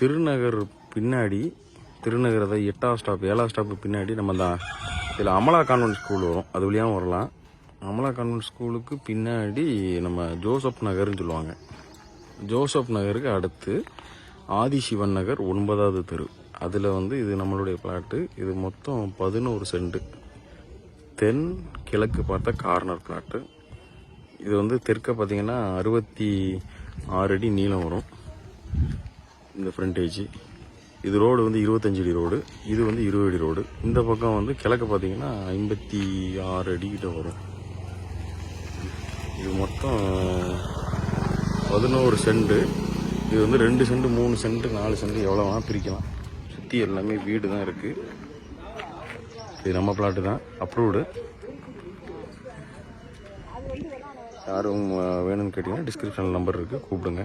திருநகர் பின்னாடி திருநகர் அதாவது எட்டாம் ஸ்டாப் ஏழாம் ஸ்டாப்பு பின்னாடி நம்ம தான் இதில் அமலா கான்வென்ட் ஸ்கூல் வரும். அது வழியாகவும் வரலாம். அமலா கான்வென்ட் ஸ்கூலுக்கு பின்னாடி நம்ம ஜோசப் நகர்னு சொல்லுவாங்க. ஜோசப் நகருக்கு அடுத்து ஆதிசிவன் நகர் ஒன்பதாவது தெரு. அதில் வந்து இது நம்மளுடைய பிளாட்டு இது மொத்தம் பதினோரு செண்டு தென் கிழக்கு பார்த்த கார்னர் பிளாட்டு இது வந்து தெற்க பார்த்தீங்கன்னா அறுபத்தி ஆறு அடி நீளம் வரும். இந்த ஃப்ரண்டேஜ் இது ரோடு வந்து இருபத்தஞ்சு அடி ரோடு இது வந்து இருபது அடி ரோடு இந்த பக்கம் வந்து கிழக்கு பார்த்தீங்கன்னா ஐம்பத்தி ஆறு அடி வரும். இது மொத்தம் பதினோரு செண்டு. இது வந்து ரெண்டு செண்டு மூணு செண்டு நாலு செண்டு எவ்வளோ வேணால் பிரிக்கலாம். சுற்றி எல்லாமே வீடு தான் இருக்குது இது நம்ம பிளாட்டு தான். அப்ரூவ்டு யாரும் வேணும்னு கேட்டிங்கன்னா டிஸ்கிரிப்ஷனில் நம்பர் இருக்குது கூப்பிடுங்க.